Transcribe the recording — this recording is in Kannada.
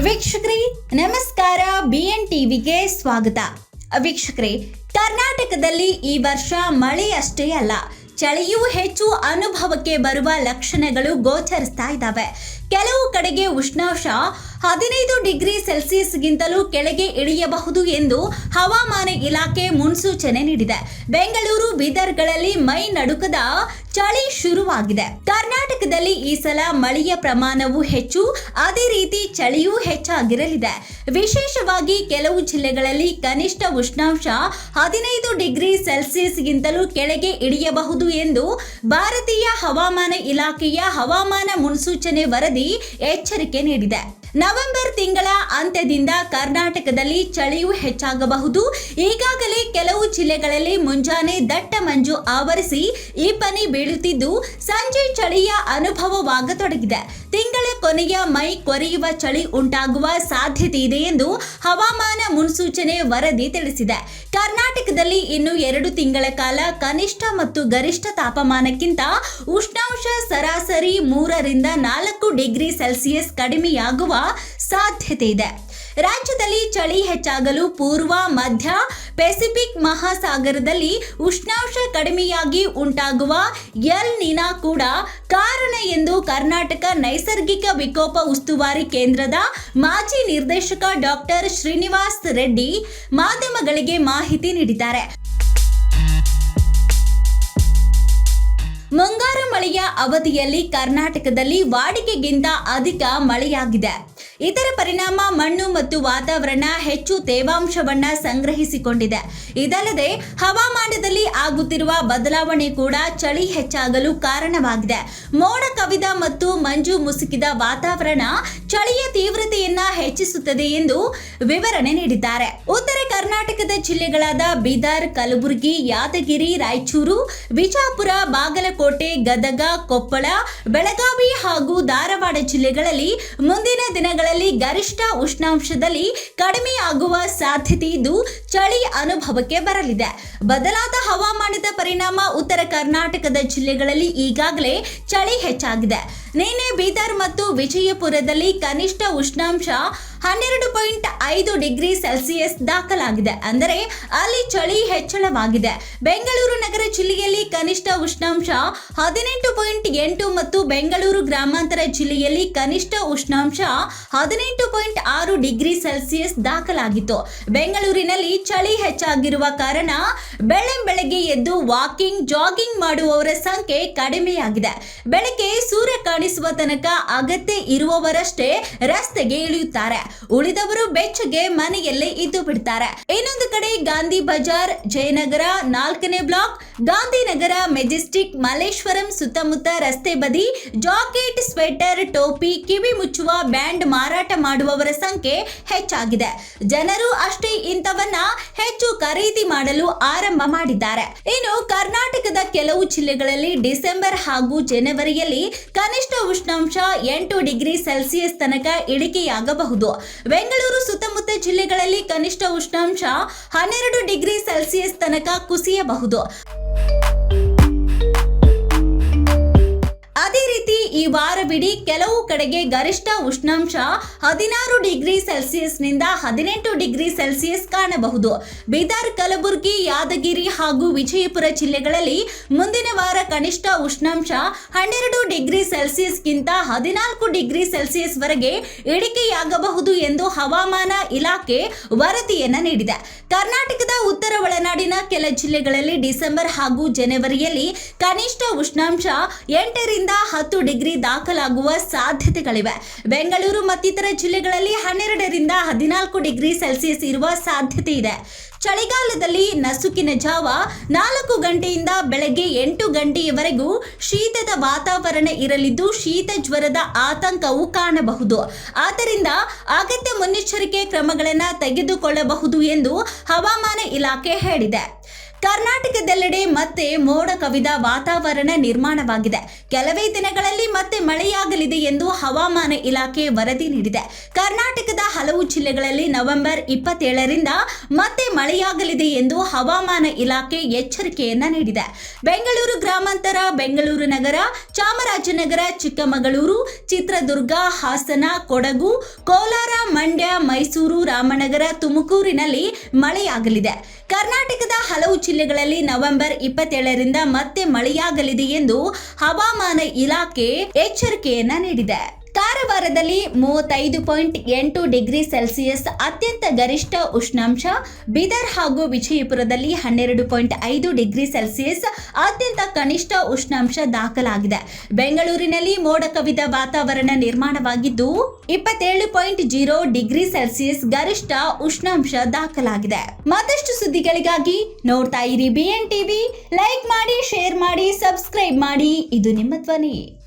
ವೀಕ್ಷಕರೇ, ನಮಸ್ಕಾರ. ಬಿಎನ್ ಟಿವಿಗೆ ಸ್ವಾಗತ. ವೀಕ್ಷಕರೇ, ಕರ್ನಾಟಕದಲ್ಲಿ ಈ ವರ್ಷ ಮಳೆ ಅಷ್ಟೇ ಅಲ್ಲ. ಚಳಿಯೂ ಹೆಚ್ಚು, ಅನುಭವಕ್ಕೆ ಬರುವ ಲಕ್ಷಣಗಳು ಗೋಚರಿಸ್ತಾ ಇದ್ದಾವೆ. ಕೆಲವು ಕಡೆಗೆ ಉಷ್ಣಾಂಶ ಹದಿನೈದು ಡಿಗ್ರಿ ಸೆಲ್ಸಿಯಸ್ಗಿಂತಲೂ ಕೆಳಗೆ ಇಳಿಯಬಹುದು ಎಂದು ಹವಾಮಾನ ಇಲಾಖೆ ಮುನ್ಸೂಚನೆ ನೀಡಿದೆ. ಬೆಂಗಳೂರು, ಬೀದರ್ಗಳಲ್ಲಿ ಮೈ ನಡುಕದ ಚಳಿ ಶುರುವಾಗಿದೆ. ಕರ್ನಾಟಕದಲ್ಲಿ ಈ ಸಲ ಮಳೆಯ ಪ್ರಮಾಣವು ಹೆಚ್ಚು, ಅದೇ ರೀತಿ ಚಳಿಯೂ ಹೆಚ್ಚಾಗಿರಲಿದೆ. ವಿಶೇಷವಾಗಿ ಕೆಲವು ಜಿಲ್ಲೆಗಳಲ್ಲಿ ಕನಿಷ್ಠ ಉಷ್ಣಾಂಶ ಹದಿನೈದು ಡಿಗ್ರಿ ಸೆಲ್ಸಿಯಸ್ಗಿಂತಲೂ ಕೆಳಗೆ ಇಳಿಯಬಹುದು ಎಂದು ಭಾರತೀಯ ಹವಾಮಾನ ಇಲಾಖೆಯ ಹವಾಮಾನ ಮುನ್ಸೂಚನೆ ವರದಿ ಎಚ್ಚರಿಕೆ ನೀಡಿದೆ. ನವೆಂಬರ್ ತಿಂಗಳ ಅಂತ್ಯದಿಂದ ಕರ್ನಾಟಕದಲ್ಲಿ ಚಳಿಯು ಹೆಚ್ಚಾಗಬಹುದು. ಈಗಾಗಲೇ ಕೆಲವು ಜಿಲ್ಲೆಗಳಲ್ಲಿ ಮುಂಜಾನೆ ದಟ್ಟ ಮಂಜು ಆವರಿಸಿ ಈ ಪನಿ ಬೀಳುತ್ತಿದ್ದು, ಸಂಜೆ ಚಳಿಯ ಅನುಭವವಾಗತೊಡಗಿದೆ. ತಿಂಗಳ ಕೊನೆಯ ಮೈ ಕೊರೆಯುವ ಚಳಿ ಉಂಟಾಗುವ ಸಾಧ್ಯತೆ ಇದೆ ಎಂದು ಹವಾಮಾನ ಮುನ್ಸೂಚನೆ ವರದಿ ತಿಳಿಸಿದೆ. ಕರ್ನಾಟಕದಲ್ಲಿ ಇನ್ನು ಎರಡು ತಿಂಗಳ ಕಾಲ ಕನಿಷ್ಠ ಮತ್ತು ಗರಿಷ್ಠ ತಾಪಮಾನಕ್ಕಿಂತ ಉಷ್ಣಾಂಶ ಸರಾಸರಿ ಮೂರರಿಂದ ನಾಲ್ಕು ಡಿಗ್ರಿ ಸೆಲ್ಸಿಯಸ್ ಕಡಿಮೆಯಾಗುವ ಸಾಧ್ಯತೆ ಇದೆ ರಾಜ್ಯದಲ್ಲಿ ಚಳಿ ಹೆಚ್ಚಾಗಲು ಪೂರ್ವ ಮಧ್ಯ ಪೆಸಿಫಿಕ್ ಮಹಾಸಾಗರದಲ್ಲಿ ಉಷ್ಣಾಂಶ ಕಡಿಮೆಯಾಗಿ ಉಂಟಾಗುವ ಎಲ್ ನಿನಾ ಕೂಡ ಕಾರಣ ಎಂದು ಕರ್ನಾಟಕ ನೈಸರ್ಗಿಕ ವಿಕೋಪ ಉಸ್ತುವಾರಿ ಕೇಂದ್ರದ ಮಾಜಿ ನಿರ್ದೇಶಕ ಡಾಕ್ಟರ್ ಶ್ರೀನಿವಾಸ್ ರೆಡ್ಡಿ ಮಾಧ್ಯಮಗಳಿಗೆ ಮಾಹಿತಿ ನೀಡಿದ್ದಾರೆ. ಮುಂಗಾರು ಮಳೆಯ ಅವಧಿಯಲ್ಲಿ ಕರ್ನಾಟಕದಲ್ಲಿ ವಾಡಿಕೆಗಿಂತ ಅಧಿಕ ಮಳೆಯಾಗಿದೆ. ಇದರ ಪರಿಣಾಮ ಮಣ್ಣು ಮತ್ತು ವಾತಾವರಣ ಹೆಚ್ಚು ತೇವಾಂಶವನ್ನ ಸಂಗ್ರಹಿಸಿಕೊಂಡಿದೆ. ಇದಲ್ಲದೆ, ಹವಾಮಾನದಲ್ಲಿ ಆಗುತ್ತಿರುವ ಬದಲಾವಣೆ ಕೂಡ ಚಳಿ ಹೆಚ್ಚಾಗಲು ಕಾರಣವಾಗಿದೆ. ಮೋಡ ಕವಿದ ಮತ್ತು ಮಂಜು ಮುಸುಕಿದ ವಾತಾವರಣ, ಚಳಿಯ ತೀವ್ರತೆಯನ್ನ ಹೆಚ್ಚಿಸುತ್ತದೆ ಎಂದು ವಿವರಣೆ ನೀಡಿದ್ದಾರೆ. ಉತ್ತರ ಕರ್ನಾಟಕದ ಜಿಲ್ಲೆಗಳಾದ ಬೀದರ್, ಕಲಬುರಗಿ, ಯಾದಗಿರಿ, ರಾಯಚೂರು, ವಿಜಾಪುರ, ಬಾಗಲಕೋಟೆ, ಗದಗ, ಕೊಪ್ಪಳ, ಬೆಳಗಾವಿ ಹಾಗೂ ಧಾರವಾಡ ಜಿಲ್ಲೆಗಳಲ್ಲಿ ಮುಂದಿನ ದಿನಗಳಲ್ಲಿ ಗರಿಷ್ಠ ಉಷ್ಣಾಂಶದಲ್ಲಿ ಕಡಿಮೆಯಾಗುವ ಸಾಧ್ಯತೆ ಇದ್ದು ಚಳಿ ಅನುಭವಕ್ಕೆ ಬರಲಿದೆ. ಬದಲಾದ ಹವಾಮಾನದ ಪರಿಣಾಮ ಉತ್ತರ ಕರ್ನಾಟಕದ ಜಿಲ್ಲೆಗಳಲ್ಲಿ ಈಗಾಗಲೇ ಚಳಿ ಹೆಚ್ಚಾಗಿದೆ. ನಿನ್ನೆ ಬೀದರ್ ಮತ್ತು ವಿಜಯಪುರದಲ್ಲಿ ಕನಿಷ್ಠ ಉಷ್ಣಾಂಶ ಹನ್ನೆರಡು ಪಾಯಿಂಟ್ ಐದು ಡಿಗ್ರಿ ಸೆಲ್ಸಿಯಸ್ ದಾಖಲಾಗಿದೆ. ಅಂದರೆ ಅಲ್ಲಿ ಚಳಿ ಹೆಚ್ಚಳವಾಗಿದೆ. ಬೆಂಗಳೂರು ನಗರ ಜಿಲ್ಲೆಯಲ್ಲಿ ಕನಿಷ್ಠ ಉಷ್ಣಾಂಶ ಹದಿನೆಂಟು ಪಾಯಿಂಟ್ ಎಂಟು ಮತ್ತು ಬೆಂಗಳೂರು ಗ್ರಾಮಾಂತರ ಜಿಲ್ಲೆಯಲ್ಲಿ ಕನಿಷ್ಠ ಉಷ್ಣಾಂಶ ಹದಿನೆಂಟು ಪಾಯಿಂಟ್ ಆರು ಡಿಗ್ರಿ ಸೆಲ್ಸಿಯಸ್ ದಾಖಲಾಗಿತ್ತು. ಬೆಂಗಳೂರಿನಲ್ಲಿ ಚಳಿ ಹೆಚ್ಚಾಗಿರುವ ಕಾರಣ ಬೆಳೆ ಬೆಳಗ್ಗೆ ಎದ್ದು ವಾಕಿಂಗ್, ಜಾಗಿಂಗ್ ಮಾಡುವವರ ಸಂಖ್ಯೆ ಕಡಿಮೆಯಾಗಿದೆ. ಬೆಳಗ್ಗೆ ಸೂರ್ಯ ಕಾಣಿಸುವ ತನಕ ಅಗತ್ಯ ಇರುವವರಷ್ಟೇ ರಸ್ತೆಗೆ ಇಳಿಯುತ್ತಾರೆ. ಉಳಿದವರು ಬೆಚ್ಚಗೆ ಮನೆಯಲ್ಲೇ ಇದ್ದು ಬಿಡ್ತಾರೆ. ಇನ್ನೊಂದು ಕಡೆ ಗಾಂಧಿ ಬಜಾರ್, ಜಯನಗರ, ನಾಲ್ಕನೇ ಬ್ಲಾಕ್, ಗಾಂಧಿನಗರ, ಮೆಜೆಸ್ಟಿಕ್, ಮಲ್ಲೇಶ್ವರಂ ಸುತ್ತಮುತ್ತ ರಸ್ತೆ ಬದಿ, ಜಾಕೆಟ್, ಸ್ವೆಟರ್, ಟೋಪಿ, ಕಿವಿ ಮುಚ್ಚುವ ಬ್ಯಾಂಡ್ ಮಾರಾಟ ಮಾಡುವವರ ಸಂಖ್ಯೆ ಹೆಚ್ಚಾಗಿದೆ. ಜನರು ಅಷ್ಟೇ ಇಂಥವನ್ನ ಹೆಚ್ಚು ಖರೀದಿ ಮಾಡಲು ಆರಂಭ ಮಾಡಿದ್ದಾರೆ. ಇನ್ನು ಕರ್ನಾಟಕದ ಕೆಲವು ಜಿಲ್ಲೆಗಳಲ್ಲಿ ಡಿಸೆಂಬರ್ ಹಾಗೂ ಜನವರಿಯಲ್ಲಿ ಕನಿಷ್ಠ ಉಷ್ಣಾಂಶ ಎಂಟು ಡಿಗ್ರಿ ಸೆಲ್ಸಿಯಸ್ ತನಕ ಇಳಿಕೆಯಾಗಬಹುದು. ಬೆಂಗಳೂರು ಸುತ್ತಮುತ್ತ ಜಿಲ್ಲೆಗಳಲ್ಲಿ ಕನಿಷ್ಠ ಉಷ್ಣಾಂಶ ಹನ್ನೆರಡು ಡಿಗ್ರಿ ಸೆಲ್ಸಿಯಸ್ ತನಕ ಕುಸಿಯಬಹುದು. ಅದೇ ರೀತಿ ಈ ವಾರವಿಡೀ ಕೆಲವು ಕಡೆಗೆ ಗರಿಷ್ಠ ಉಷ್ಣಾಂಶ ಹದಿನಾರು ಡಿಗ್ರಿ ಸೆಲ್ಸಿಯಸ್ನಿಂದ ಹದಿನೆಂಟು ಡಿಗ್ರಿ ಸೆಲ್ಸಿಯಸ್ ಕಾಣಬಹುದು. ಬೀದರ್, ಕಲಬುರಗಿ, ಯಾದಗಿರಿ ಹಾಗೂ ವಿಜಯಪುರ ಜಿಲ್ಲೆಗಳಲ್ಲಿ ಮುಂದಿನ ವಾರ ಕನಿಷ್ಠ ಉಷ್ಣಾಂಶ ಹನ್ನೆರಡು ಡಿಗ್ರಿ ಸೆಲ್ಸಿಯಸ್ಗಿಂತ ಹದಿನಾಲ್ಕು ಡಿಗ್ರಿ ಸೆಲ್ಸಿಯಸ್ ವರೆಗೆ ಇಳಿಕೆಯಾಗಬಹುದು ಎಂದು ಹವಾಮಾನ ಇಲಾಖೆ ವರದಿಯನ್ನು ನೀಡಿದೆ. ಕರ್ನಾಟಕದ ಉತ್ತರ ಒಳನಾಡಿನ ಕೆಲ ಜಿಲ್ಲೆಗಳಲ್ಲಿ ಡಿಸೆಂಬರ್ ಹಾಗೂ ಜನವರಿಯಲ್ಲಿ ಕನಿಷ್ಠ ಉಷ್ಣಾಂಶ ಎಂಟರಿಂದ ಹತ್ತು ಡಿಗ್ರಿ ದಾಖಲಾಗುವ ಸಾಧ್ಯತೆಗಳಿವೆ. ಬೆಂಗಳೂರು ಮತ್ತಿತರ ಜಿಲ್ಲೆಗಳಲ್ಲಿ ಹನ್ನೆರಡರಿಂದ ಹದಿನಾಲ್ಕು ಡಿಗ್ರಿ ಸೆಲ್ಸಿಯಸ್ ಇರುವ ಸಾಧ್ಯತೆ ಇದೆ. ಚಳಿಗಾಲದಲ್ಲಿ ನಸುಕಿನ ಜಾವ ನಾಲ್ಕು ಗಂಟೆಯಿಂದ ಬೆಳಗ್ಗೆ ಎಂಟು ಗಂಟೆಯವರೆಗೂ ಶೀತದ ವಾತಾವರಣ ಇರಲಿದ್ದು ಶೀತ ಜ್ವರದ ಆತಂಕವು ಕಾಣಬಹುದು. ಆದ್ದರಿಂದ ಅಗತ್ಯ ಮುನ್ನೆಚ್ಚರಿಕೆ ಕ್ರಮಗಳನ್ನು ತೆಗೆದುಕೊಳ್ಳಬಹುದು ಎಂದು ಹವಾಮಾನ ಇಲಾಖೆ ಹೇಳಿದೆ. ಕರ್ನಾಟಕದೆಲ್ಲೆಡೆ ಮತ್ತೆ ಮೋಡ ಕವಿದ ವಾತಾವರಣ ನಿರ್ಮಾಣವಾಗಿದೆ. ಕೆಲವೇ ದಿನಗಳಲ್ಲಿ ಮತ್ತೆ ಮಳೆಯಾಗಲಿದೆ ಎಂದು ಹವಾಮಾನ ಇಲಾಖೆ ವರದಿ ನೀಡಿದೆ. ಕರ್ನಾಟಕದ ಹಲವು ಜಿಲ್ಲೆಗಳಲ್ಲಿ ನವೆಂಬರ್ ಇಪ್ಪತ್ತೇಳರಿಂದ ಮತ್ತೆ ಮಳೆಯಾಗಲಿದೆ ಎಂದು ಹವಾಮಾನ ಇಲಾಖೆ ಎಚ್ಚರಿಕೆಯನ್ನ ನೀಡಿದೆ. ಬೆಂಗಳೂರು ಗ್ರಾಮಾಂತರ, ಬೆಂಗಳೂರು ನಗರ, ಚಾಮರಾಜನಗರ, ಚಿಕ್ಕಮಗಳೂರು, ಚಿತ್ರದುರ್ಗ, ಹಾಸನ, ಕೊಡಗು, ಕೋಲಾರ, ಮಂಡ್ಯ, ಮೈಸೂರು, ರಾಮನಗರ, ತುಮಕೂರಿನಲ್ಲಿ ಮಳೆಯಾಗಲಿದೆ. ಕರ್ನಾಟಕದ ಹಲವು ಜಿಲ್ಲೆಗಳಲ್ಲಿ ನವೆಂಬರ್ ಇಪ್ಪತ್ತೇಳರಿಂದ ಮತ್ತೆ ಮಳೆಯಾಗಲಿದೆ ಎಂದು ಹವಾಮಾನ ಇಲಾಖೆ ಎಚ್ಚರಿಕೆಯನ್ನ ನೀಡಿದೆ. ಕಾರವಾರದಲ್ಲಿ ಮೂವತ್ತೈದು ಪಾಯಿಂಟ್ ಎಂಟು ಡಿಗ್ರಿ ಸೆಲ್ಸಿಯಸ್ ಅತ್ಯಂತ ಗರಿಷ್ಠ ಉಷ್ಣಾಂಶ, ಬೀದರ್ ಹಾಗೂ ವಿಜಯಪುರದಲ್ಲಿ ಹನ್ನೆರಡು ಪಾಯಿಂಟ್ ಐದು ಡಿಗ್ರಿ ಸೆಲ್ಸಿಯಸ್ ಅತ್ಯಂತ ಕನಿಷ್ಠ ಉಷ್ಣಾಂಶ ದಾಖಲಾಗಿದೆ. ಬೆಂಗಳೂರಿನಲ್ಲಿ ಮೋಡ ಕವಿದ ವಾತಾವರಣ ನಿರ್ಮಾಣವಾಗಿದ್ದು, ಇಪ್ಪತ್ತೇಳು ಪಾಯಿಂಟ್ ಜೀರೋ ಡಿಗ್ರಿ ಸೆಲ್ಸಿಯಸ್ ಗರಿಷ್ಠ ಉಷ್ಣಾಂಶ ದಾಖಲಾಗಿದೆ. ಮತ್ತಷ್ಟು ಸುದ್ದಿಗಳಿಗಾಗಿ ನೋಡ್ತಾ ಇರಿ ಬಿಎನ್ ಟಿವಿ ಲೈಕ್ ಮಾಡಿ ಶೇರ್ ಮಾಡಿ ಸಬ್ಸ್ಕ್ರೈಬ್ ಮಾಡಿ. ಇದು ನಿಮ್ಮ ಧ್ವನಿ.